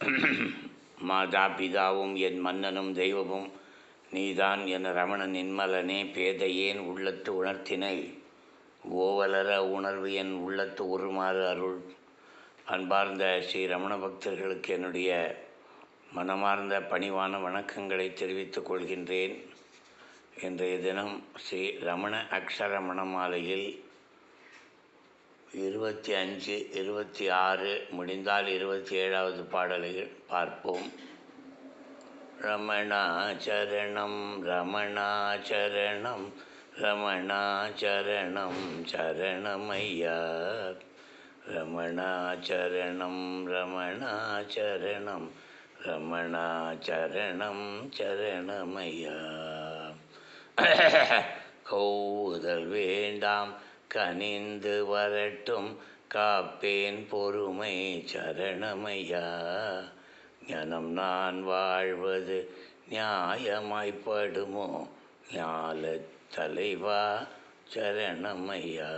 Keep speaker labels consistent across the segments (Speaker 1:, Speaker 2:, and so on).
Speaker 1: மாதா பிதாவும் என் மன்னனும் தெய்வமும் நீதான் என ரமண நின்மலனே பேதையேன் உள்ளத்து உணர்த்தினை? ஓவலர உணர்வு என் உள்ளத்து உருமாறு அருள். அன்பார்ந்த ஸ்ரீ ரமண பக்தர்களுக்கு என்னுடைய மனமார்ந்த பணிவான வணக்கங்களை தெரிவித்துக் கொள்கின்றேன். இன்றைய தினம் ஸ்ரீ ரமண அக்ஷர மணமாலையில் இருபத்தி அஞ்சு இருபத்தி ஆறு முடிந்தால் இருபத்தி ஏழாவது பாடலை பார்ப்போம். ரமணாச்சரணம் ரமணாச்சரணம் ரமணாச்சரணம் சரணமையா. ரமணாச்சரணம் ரமணாச்சரணம் ரமணாச்சரணம் சரணமையா. கௌதல் வேண்டாம் கனிந்து வரட்டும் காப்பேன் பொறுமை சரணமையா. ஞானம் நான் வாழ்வது நியாயமாய்ப்படுமோ? ஞால தலைவா சரணமையா.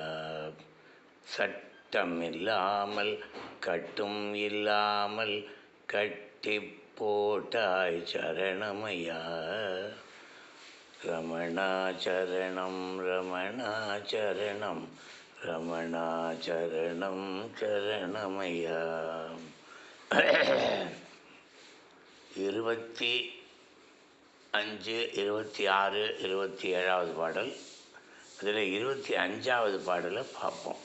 Speaker 1: சட்டம் இல்லாமல் கட்டும் இல்லாமல் கட்டி போட்டாய் சரணமையா. ரமணாச்சரணம் ரமணாச்சரணம் ரமணாச்சரணம் சரணமையா இருபத்தி அஞ்சு இருபத்தி ஆறு இருபத்தி ஏழாவது பாடல். அதில் இருபத்தி அஞ்சாவது பாடலை பார்ப்போம்.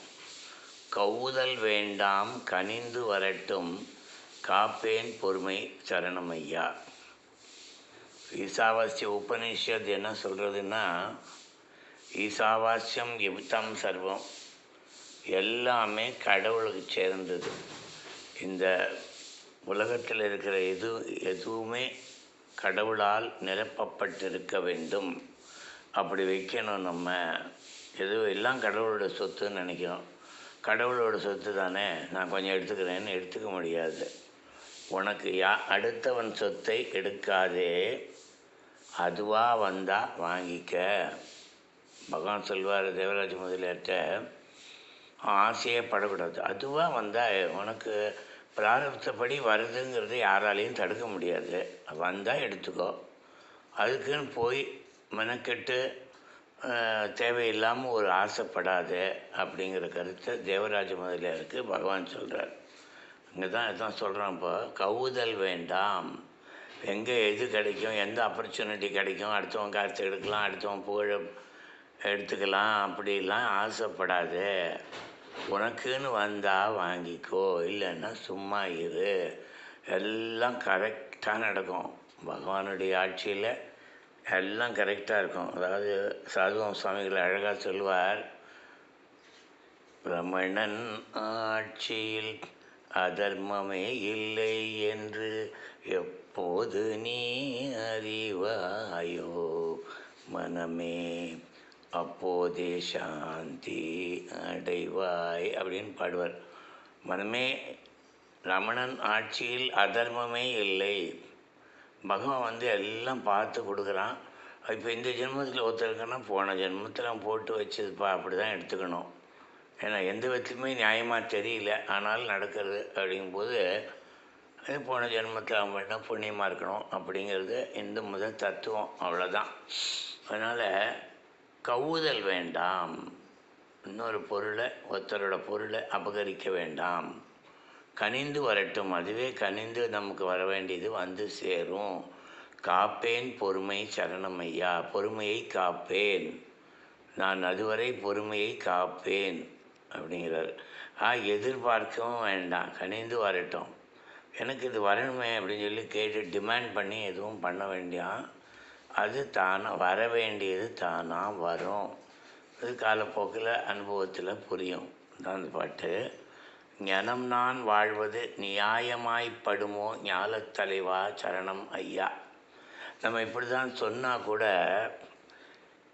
Speaker 1: கவுதல் வேண்டாம் கனிந்து வரட்டும் காப்பேன் பொறுமை சரணமையா ஈசாவாசிய உபனிஷத் என்ன சொல்கிறதுன்னா ஈசாவாசியம் எவித்தம் சர்வம். எல்லாமே கடவுளுக்கு சேர்ந்தது. இந்த உலகத்தில் இருக்கிற எது எதுவுமே கடவுளால் நிரப்பப்பட்டிருக்க வேண்டும். அப்படி வைக்கணும் நம்ம. எது எல்லாம் கடவுளோட சொத்துன்னு நினைக்கிறோம். கடவுளோட சொத்து தானே? நான் கொஞ்சம் எடுத்துக்கிறேன்னு எடுத்துக்க முடியாது. உனக்கு யா அடுத்தவன் சொத்தை எடுக்காதே. அதுவாக வந்தால் வாங்கிக்க. பகவான் சொல்வார் தேவராஜ முதலியார்கிட்ட ஆசையே படக்கூடாது. அதுவாக வந்தால் உனக்கு பிராரப்தப்படி வருதுங்கிறத யாராலையும் தடுக்க முடியாது. வந்தால் எடுத்துக்கோ. அதுக்குன்னு போய் மெனக்கெட்டு தேவையில்லாமல் ஒரு ஆசைப்படாது அப்படிங்கிற கருத்தை தேவராஜ முதலியாருக்கு பகவான் சொல்கிறார் இங்கே தான் இதான் சொல்கிறான் இப்போ. கவுதல் வேண்டாம். எங்கே எது கிடைக்கும் எந்த ஆப்பர்ச்சுனிட்டி கிடைக்கும் அடுத்தவன் காற்று எடுக்கலாம் அடுத்தவன் புகழ எடுத்துக்கலாம் அப்படிலாம் ஆசைப்படாது. உனக்குன்னு வந்தால் வாங்கிக்கோ இல்லைன்னா சும்மா இரு. எல்லாம் கரெக்டாக நடக்கும். பகவானுடைய ஆட்சியில் எல்லாம் கரெக்டாக இருக்கும். அதாவது சாதுவம் சுவாமிகள் அழகாக சொல்வார் ரமணன் ஆட்சியில் அதர்மமே இல்லை என்று எப்போது நீ அறிவாயோ மனமே? அப்போதே சாந்தி அடைவாய் அப்படின்னு பாடுவார். மனமே ரமணன் ஆட்சியில் அதர்மமே இல்லை. பகவான் வந்து எல்லாம் பார்த்து கொடுக்குறான். இப்போ இந்த ஜென்மத்தில் ஒருத்தருக்குன்னா போன ஜென்மத்தில் போட்டு வச்சதுப்பா அப்படி தான் எடுத்துக்கணும். ஏன்னா எந்த விதத்துலையுமே நியாயமாக தெரியல ஆனாலும் நடக்கிறது அப்படிங்கும்போது இது போன ஜென்மத்தில் அவன் என்ன புண்ணியமாக இருக்கணும் அப்படிங்கிறது இந்த முதல் தத்துவம் அவ்வளோதான் அதனால் கவுதல் வேண்டாம். இன்னொரு பொருளை ஒருத்தரோட பொருளை அபகரிக்க வேண்டாம். கனிந்து வரட்டும். அதுவே கனிந்து நமக்கு வர வேண்டியது வந்து சேரும். காப்பேன் பொறுமை சரணமையா. பொறுமையை காப்பேன். நான் அதுவரை பொறுமையை காப்பேன். அப்படிங்கிறார். ஆ எதிர்பார்க்கவும் வேண்டாம். கனிந்து வரட்டும். எனக்கு இது வரணுமே அப்படின்னு சொல்லி கேட்டு டிமாண்ட் பண்ணி எதுவும் பண்ண வேண்டியான் அது தானாக வர வேண்டியது தானாக வரும். அது காலப்போக்கில் அனுபவத்தில் புரியும். தான் அந்த பாட்டு. ஞனம் நான் வாழ்வது நியாயமாய்ப்படுமோ ஞாலத்தலைவா சரணம் ஐயா. நம்ம இப்படி தான் சொன்னால் கூட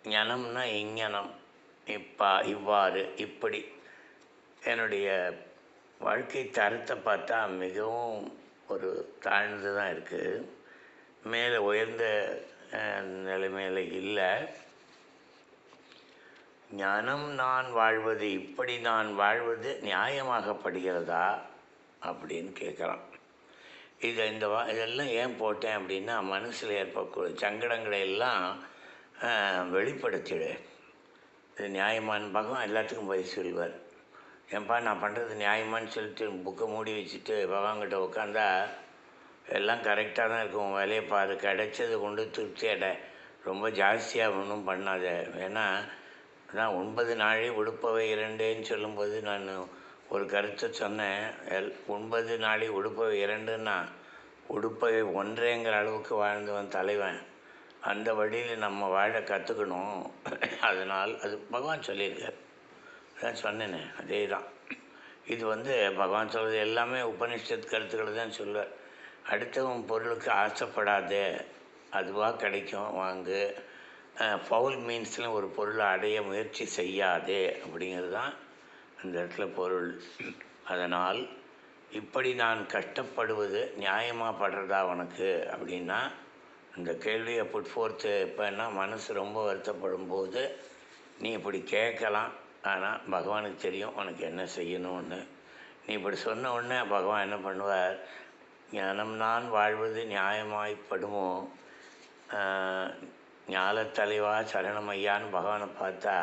Speaker 1: ஞனம்னா இங்ஞனம் இப்பா இவ்வாறு இப்படி. என்னுடைய வாழ்க்கை தரத்தை பார்த்தா மிகவும் ஒரு தாழ்ந்து தான் இருக்குது மேலே உயர்ந்த நிலைமையில் இல்லை. ஞானம் நான் வாழ்வது இப்படி நான் வாழ்வது நியாயமாகப்படுகிறதா? அப்படின்னு கேட்குறான் இதை இந்த வா இதெல்லாம் ஏன் போட்டேன் அப்படின்னா மனசில் ஏற்படக்கூடிய சங்கடங்களை எல்லாம் வெளிப்படுத்திடு. இது நியாயமான பகவான் எல்லாத்துக்கும் பதில் சொல்வார். ஏன்பா நான் பண்ணுறது நியாயமான்னு சொல்லிட்டு புக்கை மூடி வச்சுட்டு பகவான்கிட்ட உட்காந்தா எல்லாம் கரெக்டாக தான் இருக்கும். உன் வேலையை பாரு கிடைச்சது கொண்டு திருப்தி அடை. ரொம்ப ஜாஸ்தியாக ஒன்றும் பண்ணாத. ஏன்னா நான் ஒன்பது நாளே உடுப்பவை இரண்டுன்னு சொல்லும்போது நான் ஒரு கருத்தை சொன்னேன். எல் ஒன்பது நாளை உடுப்பவை இரண்டுன்னா உடுப்பவை ஒன்றேங்கிற அளவுக்கு வாழ்ந்தவன் தலைவன். அந்த வழியில் நம்ம வாழ கற்றுக்கணும் அதனால் அது பகவான் சொல்லியிருக்கார். அதான் சொன்னேனே அதே தான் இது வந்து பகவான் சொல்கிறது எல்லாமே உபனிஷத் கருத்துக்களை தான் சொல்லுவார். அடுத்தவன் பொருளுக்கு ஆசைப்படாதே அதுவாக கிடைக்கும் வாங்கு. ஃபவுல் மீன்ஸில் ஒரு பொருளை அடைய முயற்சி செய்யாதே அப்படிங்கிறது தான் அந்த இடத்துல பொருள். அதனால் இப்படி நான் கஷ்டப்படுவது நியாயமாக படுறதா உனக்கு? அப்படின்னா இந்த கேள்வியை புட் ஃபோர்த்து இப்போன்னா மனசு ரொம்ப வருத்தப்படும் போது நீ இப்படி கேட்கலாம். ஆனால் பகவானுக்கு தெரியும் உனக்கு என்ன செய்யணும்னு. நீ இப்படி சொன்ன உடனே பகவான் என்ன பண்ணுவார்? ஞானம் நான் வாழ்வது நியாயமாய்ப்படுமோ ஞாலத்தலைவா சரணமையான்னு பகவானை பார்த்தா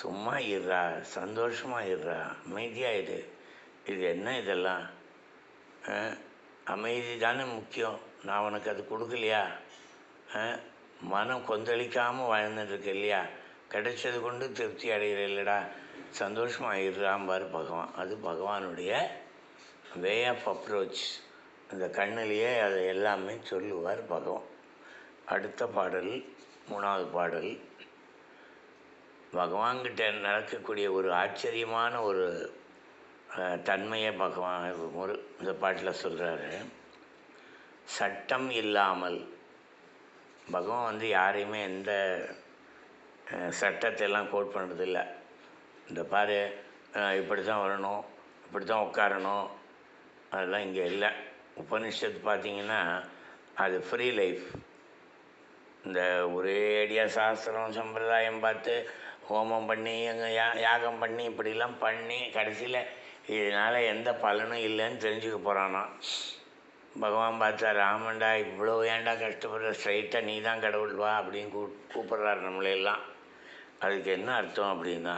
Speaker 1: சும்மா இருறா சந்தோஷமாக இருறா அமைதியாயிடு இது என்ன இதெல்லாம்? அமைதி தானே முக்கியம். நான் உனக்கு அது கொடுக்கலையா? மனம் கொந்தளிக்காமல் வாழ்ந்துட்டுருக்கு இல்லையா? கிடைச்சது கொண்டு திருப்தி அடைகிற இல்லைடா சந்தோஷமாக இருறாம்பார் பகவான். அது பகவானுடைய வே ஆஃப் அப்ரோச் அந்த கண்ணிலேயே அதை எல்லாமே சொல்லுவார் பகவான். அடுத்த பாடல் மூணாவது பாடல். பகவான்கிட்ட நடக்கக்கூடிய ஒரு ஆச்சரியமான ஒரு தன்மையை பகவான் ஒரு இந்த பாட்டில் சொல்கிறாரு சட்டம் இல்லாமல் பகவான் வந்து யாரையுமே எந்த சட்டத்தை எல்லாம் கோட் பண்ணுறதில்ல இந்த பாரு இப்படி தான் வரணும் இப்படி தான் உட்காரணும். அதெல்லாம் இங்கே இல்லை. உபனிஷத்து பார்த்தீங்கன்னா அது ஃப்ரீ லைஃப் இந்த ஒரேடியாக சாஸ்திரம் சம்பிரதாயம் பார்த்து ஹோமம் பண்ணி அங்கே யா யாகம் பண்ணி இப்படிலாம் பண்ணி கடைசியில் இதனால் எந்த பலனும் இல்லைன்னு தெரிஞ்சுக்க போகிறானா பகவான் பார்த்தா ராமன்டா இவ்வளோ ஏன்டா கஷ்டப்படுற? ஸ்ட்ரைட்டாக நீ தான் கடவுள் வா அப்படின்னு கூ கூப்பிட்றாரு நம்மளையெல்லாம் அதுக்கு என்ன அர்த்தம் அப்படின்னா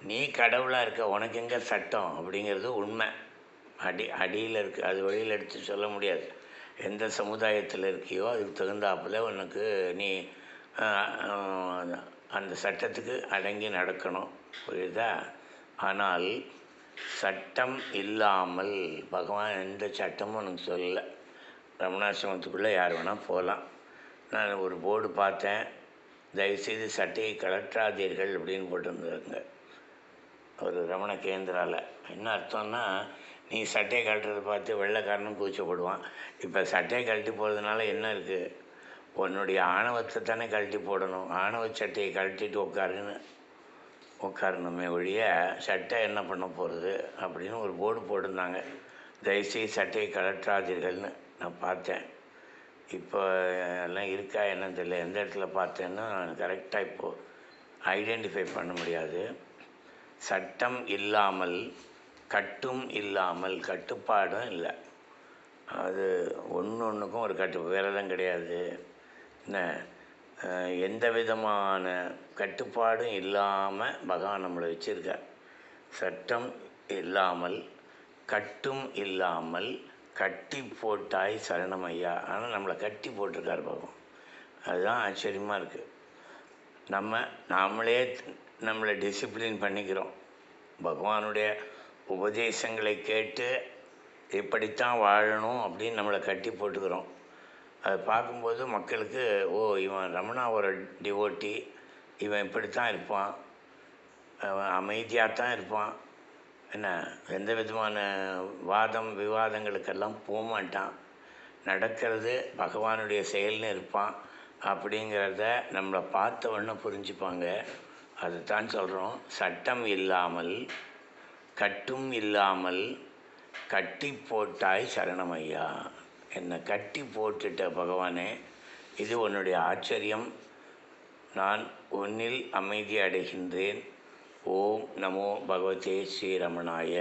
Speaker 1: நீ கடவுளாக இருக்க உனக்கு எங்கே சட்டம் அப்படிங்கிறது உண்மை. அடி அடியில் இருக்கு அது வழியில் எடுத்து சொல்ல முடியாது. எந்த சமுதாயத்தில் இருக்கியோ அதுக்கு தகுந்தாப்புல உனக்கு நீ அந்த சட்டத்துக்கு அடங்கி நடக்கணும். புரியுதா? ஆனால் சட்டம் இல்லாமல் பகவான் எந்த சட்டமும் உனக்கு சொல்லலை. ரமணாசிரமத்துக்குள்ளே யார் வேணால் போகலாம் நான் ஒரு போர்டு பார்த்தேன். தயவுசெய்து சட்டையை கலற்றாதீர்கள் அப்படின்னு போட்டிருந்தாங்க ஒரு ரமண கேந்திராவில் என்ன அர்த்தம்னா நீ சட்டையை கழட்டுறதை பார்த்து வெள்ளைக்காரனும் கூச்சப்படுவான். இப்போ சட்டையை கழட்டி போகிறதுனால என்ன இருக்குது உன்னுடைய ஆணவத்தை தானே கழட்டி போடணும். ஆணவ சட்டையை கழட்டிட்டு உட்காருன்னு. உட்காரணுமே ஒழிய சட்டை என்ன பண்ண போகிறது அப்படின்னு ஒரு போர்டு போட்டிருந்தாங்க. தயவுசெய்து சட்டையை கழற்றாதீர்கள்னு நான் பார்த்தேன். இப்போ எல்லாம் இருக்கா என்னன்னு தெரியல. எந்த இடத்துல பார்த்தேன்னா கரெக்டாக இப்போது ஐடென்டிஃபை பண்ண முடியாது. சட்டம் இல்லாமல் கட்டும் இல்லாமல் கட்டுப்பாடும் இல்லை. அது ஒன்று ஒன்றுக்கும் ஒரு கட்டு விரதம் கிடையாது. என்ன எந்த விதமான கட்டுப்பாடும் இல்லாமல் பகவான் நம்மளை வச்சுருக்கார். சட்டம் இல்லாமல் கட்டும் இல்லாமல் கட்டி போட்டாய் சரணம் ஐயா ஆனால் நம்மளை கட்டி போட்டிருக்கார் பாவம். அதுதான் ஆச்சரியமாக இருக்குது நம்ம நாமளே நம்மளை டிசிப்ளின் பண்ணிக்கிறோம். பகவானுடைய உபதேசங்களை கேட்டு இப்படித்தான் வாழணும் அப்படின்னு நம்மளை கட்டி போட்டுக்கிறோம். அதை பார்க்கும்போது மக்களுக்கு ஓ இவன் ரமணாவோட டிவோட்டி இவன் இப்படித்தான் இருப்பான். அவன் அமைதியாக தான் இருப்பான். என்ன எந்த விதமான வாதம் விவாதங்களுக்கெல்லாம் போகமாட்டான் நடக்கிறது பகவானுடைய செயல்னு இருப்பான். அப்படிங்கிறத நம்மளை பார்த்த உடனே புரிஞ்சுப்பாங்க. அதுதான் சொல்கிறோம் சட்டம் இல்லாமல் கட்டும் இல்லாமல் கட்டி போட்டாய் சரணமையா. என்னை கட்டி போட்டுட்ட பகவானே இது உன்னுடைய ஆச்சரியம். நான் உன்னில் அமைதி அடைகின்றேன். ஓம் நமோ பகவதே ஸ்ரீரமணாய